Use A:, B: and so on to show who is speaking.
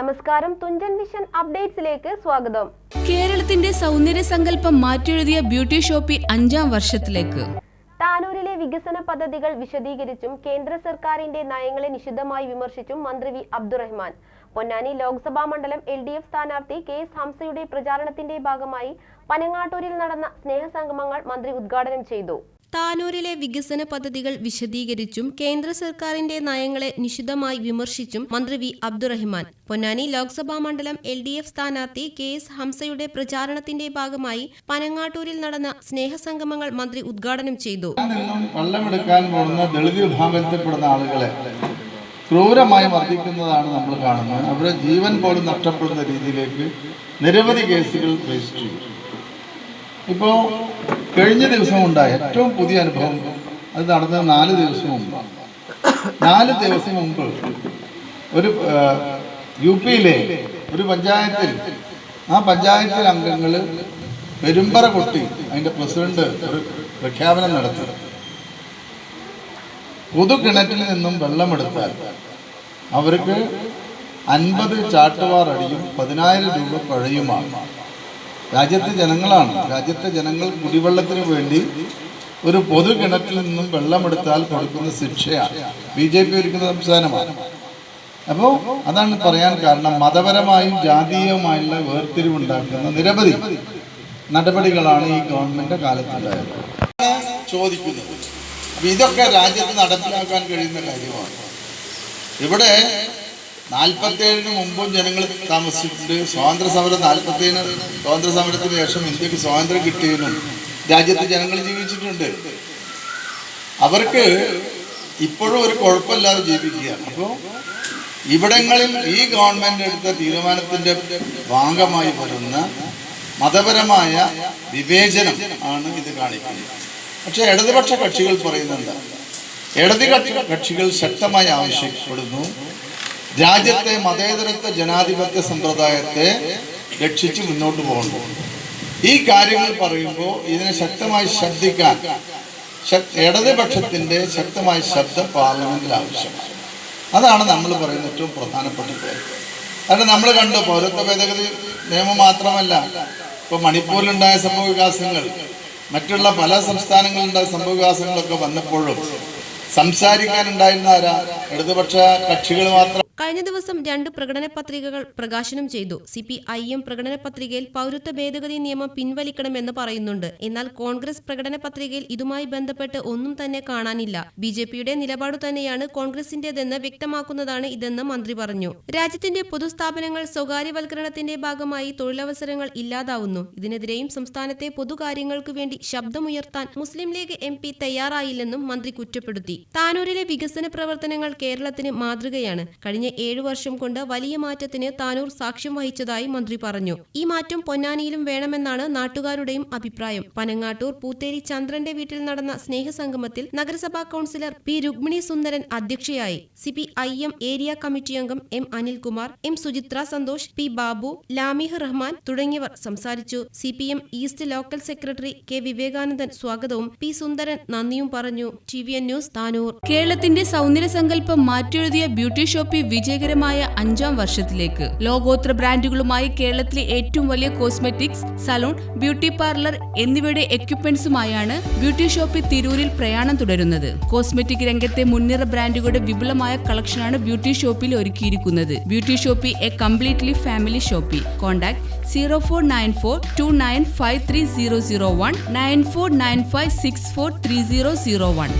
A: നമസ്കാരം. തുഞ്ചൻ മിഷൻ അപ്ഡേറ്റ്സിലേക്ക് സ്വാഗതം.
B: കേരളത്തിന്റെ സൗന്ദര്യ സങ്കല്പം മാറ്റിയെഴുതിയ ബ്യൂട്ടി ഷോപ്പി അഞ്ചാം വർഷത്തിലേക്ക്.
A: താനൂരിലെ വികസന പദ്ധതികൾ വിശദീകരിച്ചും കേന്ദ്ര സർക്കാരിന്റെ നയങ്ങളെ നിശിതമായി വിമർശിച്ചും മന്ത്രി വി അബ്ദുറഹ്മാൻ. പൊന്നാനി ലോക്സഭാ മണ്ഡലം എൽ ഡി എഫ് സ്ഥാനാർത്ഥി കെ എസ് ഹംസയുടെ പ്രചാരണത്തിന്റെ ഭാഗമായി പനങ്ങാട്ടൂരിൽ നടന്ന സ്നേഹസംഗമങ്ങൾ മന്ത്രി ഉദ്ഘാടനം ചെയ്തു. താനൂരിലെ വികസന പദ്ധതികൾ വിശദീകരിച്ചും കേന്ദ്ര സർക്കാരിന്റെ നയങ്ങളെ നിശിതമായി വിമർശിച്ചും മന്ത്രി വി അബ്ദുറഹിമാൻ. പൊന്നാനി ലോക്സഭാ മണ്ഡലം എൽ ഡി എഫ് സ്ഥാനാർത്ഥി കെ എസ് ഹംസയുടെ പ്രചാരണത്തിന്റെ ഭാഗമായി പനങ്ങാട്ടൂരിൽ നടന്ന സ്നേഹസംഗമങ്ങൾ മന്ത്രി ഉദ്ഘാടനം ചെയ്തു.
C: ആളുകളെ ക്രൂരമായി മർദ്ദിക്കുന്നതാണ് നമ്മൾ കാണുന്നത്. അവരുടെ ജീവൻ പോലും നഷ്ടപ്പെടുന്ന രീതിയിലേക്ക് നിരവധി കേസുകൾ രജിസ്റ്റർ ചെയ്തു. ഇപ്പോൾ കഴിഞ്ഞ ദിവസം ഉണ്ടായ ഏറ്റവും പുതിയ അനുഭവം അത് നടന്ന നാല് ദിവസം മുമ്പ്. നാല് ദിവസം മുമ്പ് ഒരു യു പിയിലെ ഒരു പഞ്ചായത്തിൽ ആ പഞ്ചായത്തിൽ അംഗങ്ങൾ പെരുമ്പറ കൊട്ടി അതിന്റെ പ്രസിഡന്റ് ഒരു പ്രഖ്യാപനം നടത്തി. പൊതു കിണറ്റിൽ നിന്നും വെള്ളമെടുത്താൽ അവർക്ക് അൻപത് ചാട്ടുവാർ അടിയും പതിനായിരം രൂപ പഴയുമാണ്. രാജ്യത്തെ ജനങ്ങളാണ്. രാജ്യത്തെ ജനങ്ങൾ കുടിവെള്ളത്തിന് വേണ്ടി ഒരു പൊതു കിണറ്റിൽ നിന്നും വെള്ളമെടുത്താൽ കൊടുക്കുന്ന ശിക്ഷയാണ് ബി ജെ പി ഒരുക്കുന്ന സംസ്ഥാനമാണ്. അപ്പോൾ അതാണ് പറയാൻ കാരണം. മതപരമായും ജാതീയവുമായുള്ള വേർതിരിവുണ്ടാക്കുന്ന നിരവധി നടപടികളാണ് ഈ ഗവൺമെന്റ് കാലത്തുണ്ടായത്. ചോദിക്കുന്നത്. ഇതൊക്കെ രാജ്യത്ത് നടപ്പിലാക്കാൻ കഴിയുന്ന കാര്യമാണ്. ഇവിടെ നാൽപ്പത്തേഴിന് മുമ്പും ജനങ്ങൾ താമസിച്ചിട്ടുണ്ട്. സ്വാതന്ത്ര്യ സമരം നാൽപ്പത്തേഴിന് സ്വാതന്ത്ര്യ സമരത്തിന് ശേഷം ഇന്ത്യയ്ക്ക് സ്വാതന്ത്ര്യം കിട്ടിയതിനും രാജ്യത്ത് ജനങ്ങൾ ജീവിച്ചിട്ടുണ്ട്. അവർക്ക് ഇപ്പോഴും ഒരു കുഴപ്പമില്ലാതെ ജീവിക്കുക. അപ്പോൾ ഇവിടങ്ങളിൽ ഈ ഗവൺമെന്റ് എടുത്ത തീരുമാനത്തിന്റെ ഭാഗമായി വരുന്ന മതപരമായ വിവേചനം ആണ് ഇത് കാണിക്കുന്നത്. പക്ഷേ ഇടതുപക്ഷ കക്ഷികൾ പറയുന്നുണ്ട് ഇടതുപക്ഷ കക്ഷി- കക്ഷികൾ ശക്തമായി ആവശ്യപ്പെടുന്നു. രാജ്യത്തെ മതേതരത്വ ജനാധിപത്യ സമ്പ്രദായത്തെ രക്ഷിച്ച് മുന്നോട്ട് പോകുന്നു ഈ കാര്യങ്ങൾ പറയുമ്പോൾ ഇതിനെ ശക്തമായി ശ്രദ്ധിക്കാൻ ഇടതുപക്ഷത്തിന്റെ ശക്തമായ ശബ്ദം പാർലമെന്റിൽ ആവശ്യമാണ്. അതാണ് നമ്മൾ പറയുന്ന ഏറ്റവും പ്രധാനപ്പെട്ട കാര്യം. കാരണം നമ്മൾ കണ്ടു പൗരത്വ ഭേദഗതി നിയമം മാത്രമല്ല ഇപ്പൊ മണിപ്പൂരിലുണ്ടായ സംഭവ വികാസങ്ങൾ മറ്റുള്ള പല സംസ്ഥാനങ്ങളിലുണ്ടായ സംഭവ വികാസങ്ങളൊക്കെ വന്നപ്പോഴും സംസാരിക്കാനുണ്ടായിരുന്ന ആരാ ഇടതുപക്ഷ കക്ഷികൾ മാത്രം.
A: കഴിഞ്ഞ ദിവസം രണ്ട് പ്രകടന പത്രികകൾ പ്രകാശനം ചെയ്തു. സി പി ഐ എം പ്രകടന പത്രികയിൽ പൗരത്വ ഭേദഗതി നിയമം പിൻവലിക്കണമെന്ന് പറയുന്നുണ്ട്. എന്നാൽ കോൺഗ്രസ് പ്രകടന പത്രികയിൽ ഇതുമായി ബന്ധപ്പെട്ട് ഒന്നും തന്നെ കാണാനില്ല. ബി ജെ പിയുടെ നിലപാട് തന്നെയാണ് കോൺഗ്രസിന്റേതെന്ന് വ്യക്തമാക്കുന്നതാണ് ഇതെന്ന് മന്ത്രി പറഞ്ഞു. രാജ്യത്തിന്റെ പൊതുസ്ഥാപനങ്ങൾ സ്വകാര്യവൽക്കരണത്തിന്റെ ഭാഗമായി തൊഴിലവസരങ്ങൾ ഇല്ലാതാവുന്നു. ഇതിനെതിരെയും സംസ്ഥാനത്തെ പൊതുകാര്യങ്ങൾക്ക് വേണ്ടി ശബ്ദമുയർത്താൻ മുസ്ലിം ലീഗ് എം തയ്യാറായില്ലെന്നും മന്ത്രി കുറ്റപ്പെടുത്തി. താനൂരിലെ വികസന പ്രവർത്തനങ്ങൾ കേരളത്തിന് മാതൃകയാണ്. കഴിഞ്ഞ ഏഴു വർഷം കൊണ്ട് വലിയ മാറ്റത്തിന് താനൂർ സാക്ഷ്യം വഹിച്ചതായി മന്ത്രി പറഞ്ഞു. ഈ മാറ്റം പൊന്നാനിയിലും വേണമെന്നാണ് നാട്ടുകാരുടെയും അഭിപ്രായം. പനങ്ങാട്ടൂർ പൂത്തേരി ചന്ദ്രന്റെ വീട്ടിൽ നടന്ന സ്നേഹസംഗമത്തിൽ നഗരസഭാ കൌൺസിലർ പി രുക്മിണി സുന്ദരൻ അധ്യക്ഷയായി. C P I M area committee അംഗം M Anilkumar M Suchitra Santhosh P Babu Lamih Rahman തുടങ്ങിയവർ സംസാരിച്ചു. C P M east local secretary K Vivekanandan സ്വാഗതവും പി സുന്ദരൻ നന്ദിയും പറഞ്ഞു. T V N news Tanur.
B: കേരളത്തിന്റെ സൗന്ദര്യ സങ്കല്പം മാറ്റിയെഴുതിയ ബ്യൂട്ടി ഷോപ്പി വിജയകരമായ അഞ്ചാം വർഷത്തിലേക്ക്. ലോകോത്തര ബ്രാൻഡുകളുമായി കേരളത്തിലെ ഏറ്റവും വലിയ കോസ്മെറ്റിക്സ് സലൂൺ ബ്യൂട്ടി പാർലർ എന്നിവയുടെ എക്യുപ്മെന്റ്സുമായാണ് ബ്യൂട്ടി ഷോപ്പി തിരൂരിൽ പ്രയാണം തുടരുന്നത്. കോസ്മെറ്റിക് രംഗത്തെ മുൻനിര ബ്രാൻഡുകളുടെ വിപുലമായ കളക്ഷനാണ് ബ്യൂട്ടി ഷോപ്പിൽ ഒരുക്കിയിരിക്കുന്നത്. Beauty shoppe a completely family shoppe contact zero four nine four two nine five three zero zero one nine four nine five six four three zero zero one.